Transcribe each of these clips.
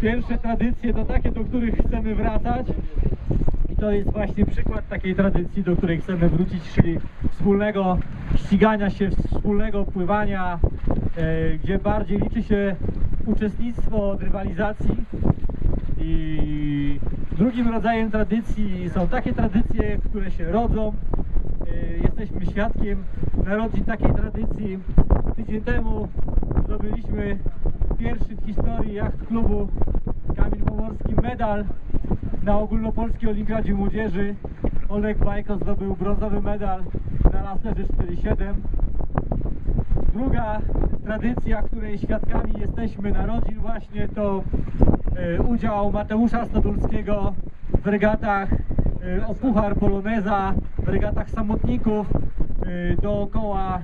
pierwsze tradycje to takie, do których chcemy wracać. I to jest właśnie przykład takiej tradycji, do której chcemy wrócić, czyli wspólnego ścigania się, wspólnego pływania, e, gdzie bardziej liczy się uczestnictwo od rywalizacji. I drugim rodzajem tradycji są takie tradycje, które się rodzą. E, Jesteśmy świadkiem narodzin takiej tradycji. Tydzień temu zdobyliśmy pierwszy w historii jacht klubu Kamil Pomorski medal na ogólnopolskiej olimpiadzie młodzieży. Oleg Bajko zdobył brązowy medal na laserze 4.7. Druga tradycja, której świadkami jesteśmy narodzin właśnie to e, udział Mateusza Stodulskiego w regatach e, o Puchar Poloneza, w regatach samotników e, dookoła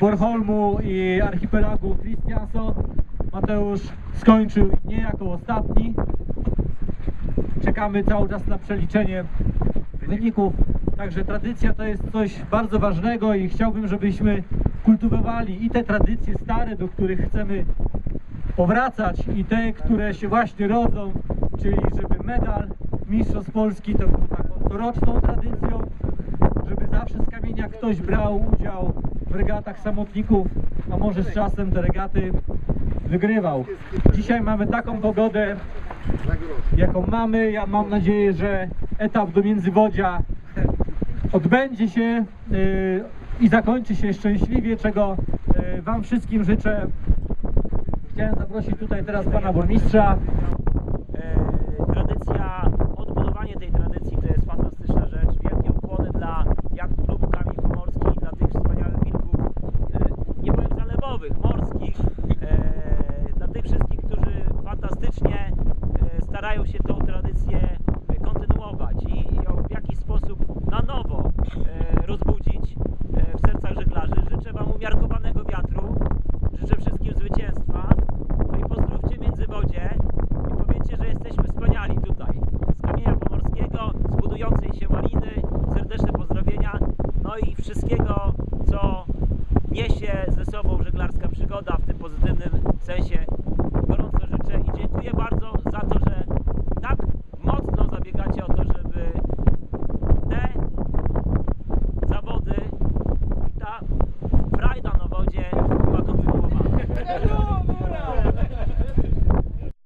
Bornholmu i archipelagu Christianso. Mateusz skończył nie jako ostatni. Czekamy cały czas na przeliczenie wyników. Także tradycja to jest coś bardzo ważnego i chciałbym, żebyśmy kultywowali i te tradycje stare, do których chcemy powracać i te, które się właśnie rodzą, czyli żeby medal Mistrzostw Polski to był taką coroczną tradycją, żeby zawsze z kamienia ktoś brał udział w regatach samotników, a może z czasem te regaty wygrywał. Dzisiaj mamy taką pogodę, jaką mamy. Ja mam nadzieję, że etap do Międzywodzia odbędzie się yy, i zakończy się szczęśliwie, czego yy, Wam wszystkim życzę. Chciałem zaprosić tutaj teraz Pana Burmistrza. E, tradycja, odbudowanie tej tradycji to jest fantastyczna rzecz. Wielkie ukłony dla jak klubu Kamień Pomorski i dla tych wspaniałych wilków, e, nie powiem zalewowych, morskich, e, dla tych wszystkich, którzy fantastycznie e, starają się tą tradycję e, kontynuować i, i ją w jakiś sposób na nowo e, rozbudzić e, w sercach żeglarzy. Życzę Wam umiarkowanego wiatru, życzę wszystkim zwycięstwa, no i pozdrówcie Międzywodzie i powiedzcie, że jesteśmy wspaniali tutaj. Z kamienia pomorskiego, z budującej się maliny, serdeczne pozdrowienia, no i wszystkiego, co niesie ze sobą żeglarska przygoda w tym pozytywnym sensie. Gorąco życzę i dziękuję bardzo za to, że